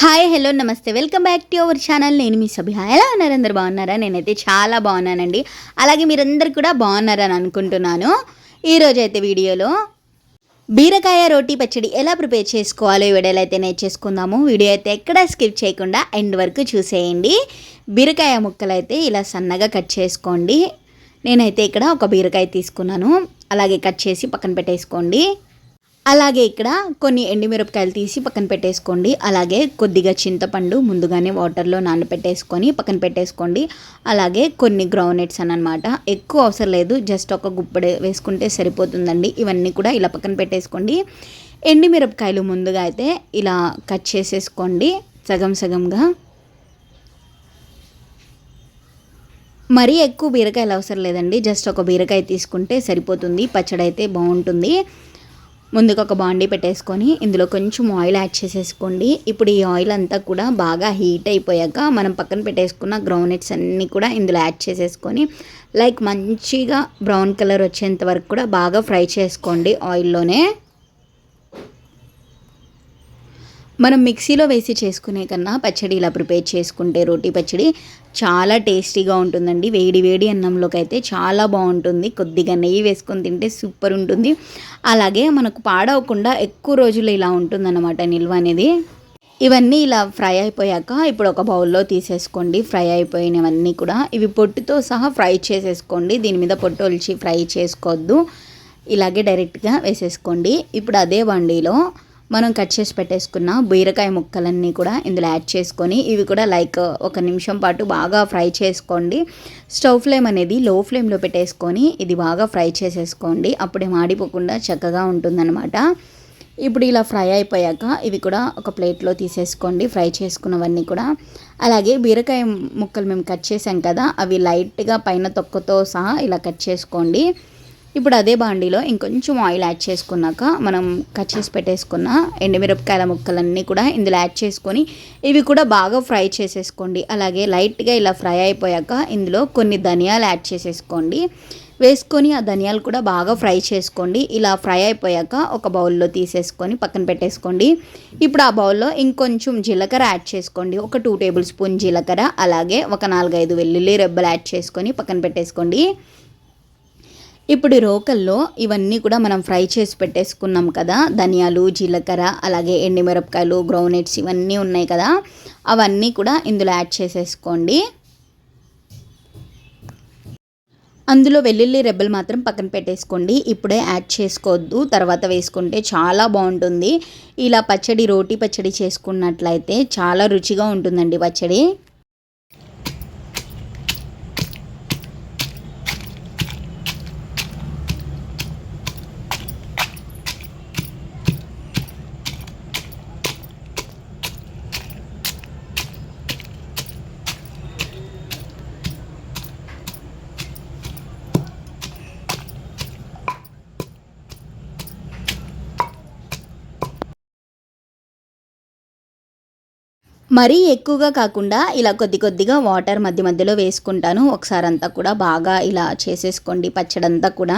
Hi hello నమస్తే. Welcome back to our channel. నేను మీ సభ్య ఎలా ఉన్నారు? అందరు బాగున్నారా? నేనైతే చాలా బాగున్నానండి. అలాగే మీరందరు కూడా బాగున్నారని అనుకుంటున్నాను. ఈరోజు అయితే వీడియోలో బీరకాయ రోటీ పచ్చడి ఎలా ప్రిపేర్ చేసుకోవాలో ఈ వీడియోలో అయితే నేర్చేసుకుందాము. వీడియో అయితే ఎక్కడ స్కిప్ చేయకుండా ఎండ్ వరకు చూసేయండి. బీరకాయ ముక్కలు అయితే ఇలా సన్నగా కట్ చేసుకోండి. నేనైతే ఇక్కడ ఒక బీరకాయ తీసుకున్నాను. అలాగే కట్ చేసి పక్కన పెట్టేసుకోండి. అలాగే ఇక్కడ కొన్ని ఎండుమిరపకాయలు తీసి పక్కన పెట్టేసుకోండి. అలాగే కొద్దిగా చింతపండు ముందుగానే వాటర్లో నానబెట్టేసుకొని పక్కన పెట్టేసుకోండి. అలాగే కొన్ని గ్రౌనట్స్ అని అనమాట ఎక్కువ అవసరం లేదు. జస్ట్ ఒక గుప్పడి వేసుకుంటే సరిపోతుందండి. ఇవన్నీ కూడా ఇలా పక్కన పెట్టేసుకోండి. ఎండుమిరపకాయలు ముందుగా అయితే ఇలా కట్ చేసేసుకోండి. సగం సగంగా. మరీ ఎక్కువ బీరకాయలు అవసరం లేదండి. జస్ట్ ఒక బీరకాయ తీసుకుంటే సరిపోతుంది. పచ్చడి అయితే బాగుంటుంది. ముందుకు ఒక బాండీ పెట్టేసుకొని ఇందులో కొంచెం ఆయిల్ యాడ్ చేసేసుకోండి. ఇప్పుడు ఈ ఆయిల్ అంతా కూడా బాగా హీట్ అయిపోయాక మనం పక్కన పెట్టేసుకున్న గ్రౌండ్నట్స్ అన్నీ కూడా ఇందులో యాడ్ చేసేసుకొని లైక్ మంచిగా బ్రౌన్ కలర్ వచ్చేంత వరకు కూడా బాగా ఫ్రై చేసుకోండి ఆయిల్లోనే. మనం మిక్సీలో వేసి చేసుకునే కన్నా పచ్చడి ఇలా ప్రిపేర్ చేసుకుంటే రోటీ పచ్చడి చాలా టేస్టీగా ఉంటుందండి. వేడి వేడి అన్నంలోకి అయితే చాలా బాగుంటుంది. కొద్దిగా నెయ్యి వేసుకొని తింటే సూపర్ ఉంటుంది. అలాగే మనకు పాడవకుండా ఎక్కువ రోజులు ఇలా ఉంటుందన్నమాట నిల్వ అనేది. ఇవన్నీ ఇలా ఫ్రై అయిపోయాక ఇప్పుడు ఒక బౌల్లో తీసేసుకోండి. ఫ్రై అయిపోయినవన్నీ కూడా ఇవి పొట్టుతో సహా ఫ్రై చేసేసుకోండి. దీని మీద పొట్టు ఒలిచి ఫ్రై చేసుకోవద్దు. ఇలాగే డైరెక్ట్గా వేసేసుకోండి. ఇప్పుడు అదే వండిలో మనం కట్ చేసి పెట్టేసుకున్న బీరకాయ ముక్కలన్నీ కూడా ఇందులో యాడ్ చేసుకొని ఇవి కూడా లైక్ ఒక నిమిషం పాటు బాగా ఫ్రై చేసుకోండి. స్టవ్ ఫ్లేమ్ అనేది లో ఫ్లేమ్లో పెట్టేసుకొని ఇది బాగా ఫ్రై చేసేసుకోండి. అప్పుడే మాడిపోకుండా చక్కగా ఉంటుందన్నమాట. ఇప్పుడు ఇలా ఫ్రై అయిపోయాక ఇవి కూడా ఒక ప్లేట్లో తీసేసుకోండి ఫ్రై చేసుకున్నవన్నీ కూడా. అలాగే బీరకాయ ముక్కలు మేము కట్ చేసాం కదా అవి లైట్గా పైన తొక్కతో సహా ఇలా కట్ చేసుకోండి. ఇప్పుడు అదే బాండీలో ఇంకొంచెం ఆయిల్ యాడ్ చేసుకున్నాక మనం కట్ చేసి పెట్టేసుకున్న ఎండుమిరపకాయల ముక్కలన్నీ కూడా ఇందులో యాడ్ చేసుకొని ఇవి కూడా బాగా ఫ్రై చేసేసుకోండి. అలాగే లైట్గా ఇలా ఫ్రై అయిపోయాక ఇందులో కొన్ని ధనియాలు యాడ్ చేసేసుకోండి. వేసుకొని ఆ ధనియాలు కూడా బాగా ఫ్రై చేసుకోండి. ఇలా ఫ్రై అయిపోయాక ఒక బౌల్లో తీసేసుకొని పక్కన పెట్టేసుకోండి. ఇప్పుడు ఆ బౌల్లో ఇంకొంచెం జీలకర్ర యాడ్ చేసుకోండి. ఒక టూ టేబుల్ స్పూన్ జీలకర్ర అలాగే ఒక నాలుగైదు వెల్లుల్లి రెబ్బలు యాడ్ చేసుకొని పక్కన పెట్టేసుకోండి. ఇప్పుడు రోకల్లో ఇవన్నీ కూడా మనం ఫ్రై చేసి పెట్టేసుకున్నాం కదా. ధనియాలు జీలకర్ర అలాగే ఎండిమిరపకాయలు గ్రౌనట్స్ ఇవన్నీ ఉన్నాయి కదా. అవన్నీ కూడా ఇందులో యాడ్ చేసేసుకోండి. అందులో వెల్లుల్లి రెబ్బలు మాత్రం పక్కన పెట్టేసుకోండి. ఇప్పుడే యాడ్ చేసుకోవద్దు. తర్వాత వేసుకుంటే చాలా బాగుంటుంది. ఇలా పచ్చడి రోటీ పచ్చడి చేసుకున్నట్లయితే చాలా రుచిగా ఉంటుందండి పచ్చడి. మరీ ఎక్కువగా కాకుండా ఇలా కొద్ది కొద్దిగా వాటర్ మధ్య మధ్యలో వేసుకుంటాను. ఒకసారి అంతా కూడా బాగా ఇలా చేసేసుకోండి పచ్చడి అంతా కూడా.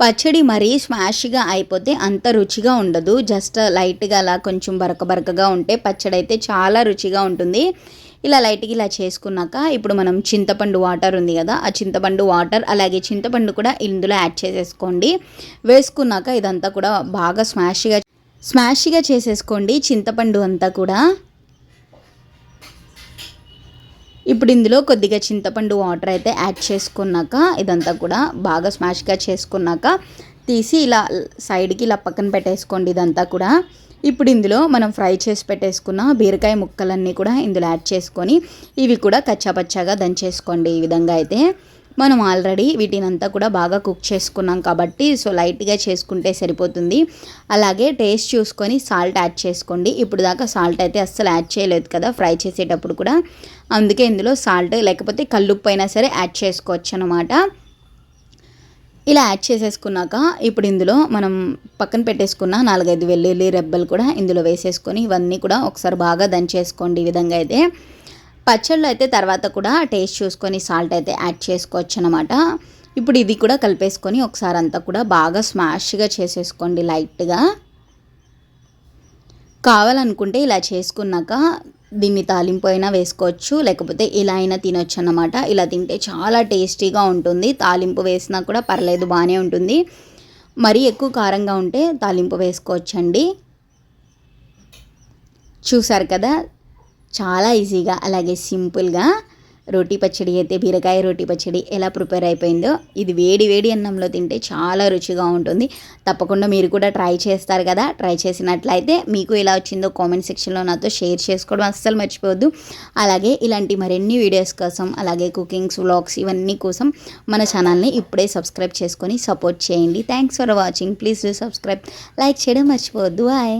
పచ్చడి మరీ స్మాష్గా అయిపోతే అంత రుచిగా ఉండదు. జస్ట్ లైట్గా అలా కొంచెం బరక బరకగా ఉంటే పచ్చడి అయితే చాలా రుచిగా ఉంటుంది. ఇలా లైట్గా ఇలా చేసుకున్నాక ఇప్పుడు మనం చింతపండు వాటర్ ఉంది కదా ఆ చింతపండు వాటర్ అలాగే చింతపండు కూడా ఇందులో యాడ్ చేసేసుకోండి. వేసుకున్నాక ఇదంతా కూడా బాగా స్మాష్గా స్మాష్గా చేసేసుకోండి చింతపండు అంతా కూడా. ఇప్పుడు ఇందులో కొద్దిగా చింతపండు వాటర్ అయితే యాడ్ చేసుకున్నాక ఇదంతా కూడా బాగా స్మాష్గా చేసుకున్నాక తీసి ఇలా సైడ్కి ఇలా పక్కన పెట్టేసుకోండి ఇదంతా కూడా. ఇప్పుడు ఇందులో మనం ఫ్రై చేసి పెట్టేసుకున్న బీరకాయ ముక్కలన్నీ కూడా ఇందులో యాడ్ చేసుకొని ఇవి కూడా కచ్చాపచ్చాగా దంచేసుకోండి ఈ విధంగా అయితే. మనం ఆల్రెడీ వీటినంతా కూడా బాగా కుక్ చేసుకున్నాం కాబట్టి సో లైట్గా చేసుకుంటే సరిపోతుంది. అలాగే టేస్ట్ చూసుకొని సాల్ట్ యాడ్ చేసుకోండి. ఇప్పుడు దాకా సాల్ట్ అయితే అస్సలు యాడ్ చేయలేదు కదా ఫ్రై చేసేటప్పుడు కూడా. అందుకే ఇందులో సాల్ట్ లేకపోతే కల్లుప్పు అయినా సరే యాడ్ చేసుకోవచ్చు అనమాట ఇలా యాడ్ చేసేసుకున్నాక ఇప్పుడు ఇందులో మనం పక్కన పెట్టేసుకున్న నాలుగైదు వెల్లుల్లి రెబ్బలు కూడా ఇందులో వేసేసుకొని ఇవన్నీ కూడా ఒకసారి బాగా దంచేసుకోండి ఈ విధంగా అయితే. పచ్చళ్ళు అయితే తర్వాత కూడా టేస్ట్ చూసుకొని సాల్ట్ అయితే యాడ్ చేసుకోవచ్చు అనమాట ఇప్పుడు ఇది కూడా కలిపేసుకొని ఒకసారి అంతా కూడా బాగా స్మాష్గా చేసేసుకోండి లైట్గా. కావాలనుకుంటే ఇలా చేసుకున్నాక దీన్ని తాలింపు అయినా వేసుకోవచ్చు లేకపోతే ఇలా అయినా తినొచ్చు అన్నమాట ఇలా తింటే చాలా టేస్టీగా ఉంటుంది. తాలింపు వేసినా కూడా పర్లేదు బాగానే ఉంటుంది. మరీ ఎక్కువ కారంగా ఉంటే తాలింపు వేసుకోవచ్చండి. చూసారు కదా చాలా ఈజీగా అలాగే సింపుల్గా రోటీ పచ్చడి అయితే బీరకాయ రోటీ పచ్చడి ఎలా ప్రిపేర్ అయిపోయిందో ఇది వేడి వేడి అన్నంలో తింటే చాలా రుచిగా ఉంటుంది. తప్పకుండా మీరు కూడా ట్రై చేస్తారు కదా ట్రై చేసినట్లయితే మీకు ఎలా వచ్చిందో కామెంట్ సెక్షన్లో నాతో షేర్ చేసుకోవడం అస్సలు మర్చిపోవద్దు. అలాగే ఇలాంటి మరిన్ని వీడియోస్ కోసం అలాగే కుకింగ్స్ వ్లాగ్స్ ఇవన్నీ కోసం మన ఛానల్ని ఇప్పుడే సబ్స్క్రైబ్ చేసుకొని సపోర్ట్ చేయండి. Thanks for watching. Please do subscribe. Like చేయడం మర్చిపోవద్దు. బాయ్.